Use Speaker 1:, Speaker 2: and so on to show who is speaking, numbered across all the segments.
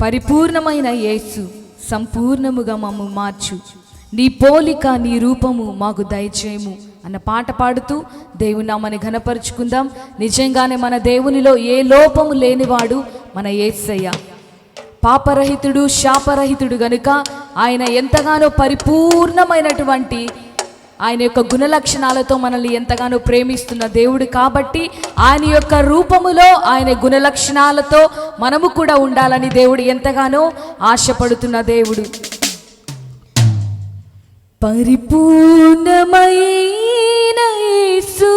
Speaker 1: పరిపూర్ణమైన యేసు సంపూర్ణముగా మమ్ము మార్చు. నీ పోలిక నీ రూపము మాకు దయచేయము అన్న పాట పాడుతూ దేవుని నామని ఘనపరుచుకుందాం. నిజంగానే మన దేవునిలో ఏ లోపము లేనివాడు మన ఏసయ్య పాపరహితుడు శాపరహితుడు గనుక ఆయన ఎంతగానో పరిపూర్ణమైనటువంటి ఆయన యొక్క గుణలక్షణాలతో మనల్ని ఎంతగానో ప్రేమిస్తున్న దేవుడు కాబట్టి ఆయన యొక్క రూపములో ఆయన గుణలక్షణాలతో మనము కూడా ఉండాలని దేవుడు ఎంతగానో ఆశపడుతున్న దేవుడు. పరిపూర్ణమైన యేసు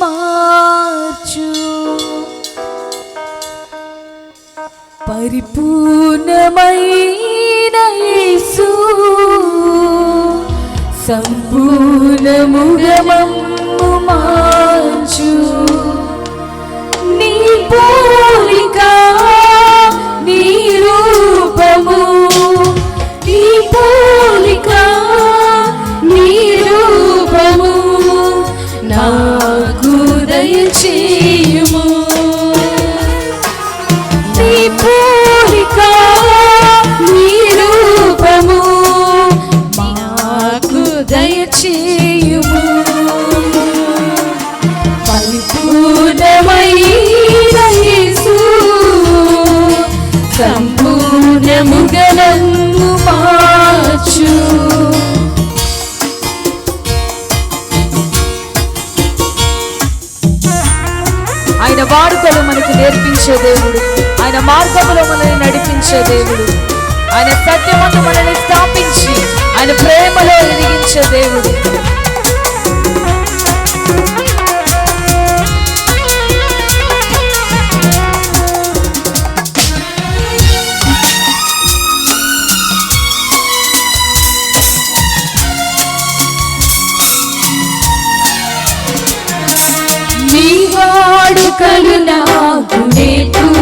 Speaker 1: మా పరిపూర్ణమైన యేసు. సంపూర్ణముగా మమ్ము నడిపించే దేవుడు. ఆయన మార్గములో మనల్ని నడిపించే దేవుడు. ఆయన సత్యమందు మనల్ని స్థాపించి ఆయన ప్రేమలో ఎదిగించే దేవుడు. నీ You.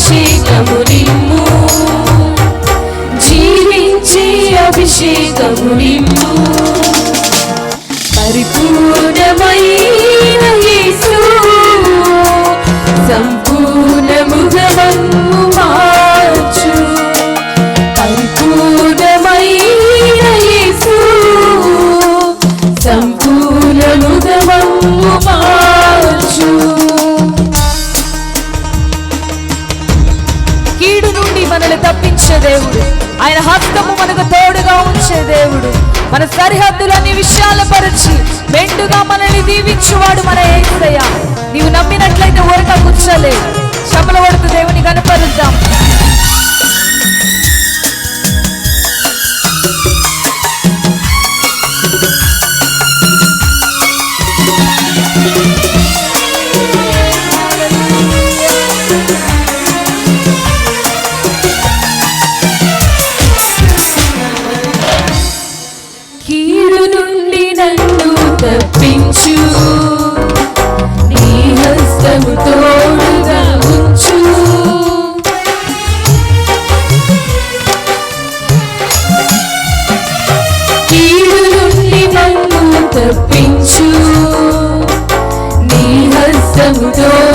Speaker 1: అభిషేకము నిమ్ము జీవించి అభిషేకము నిమ్ము పరిపూర్ణమైన యేసు. సంపూర్ణముగా దేవుడు. ఆయన హస్తము మనకు తోడుగా ఉంచే దేవుడు. మన సరిహద్దులన్నీ విషయాలు పరిచి మెండుగా మనల్ని దీవించువాడు మన ఏసయ్య. నీవు నమ్మినట్లయితే ఊరక కూర్చోలే శబలపడుతూ దేవుని కనపరుద్దాం. నీ హస్తము తోడుగా ఉంచు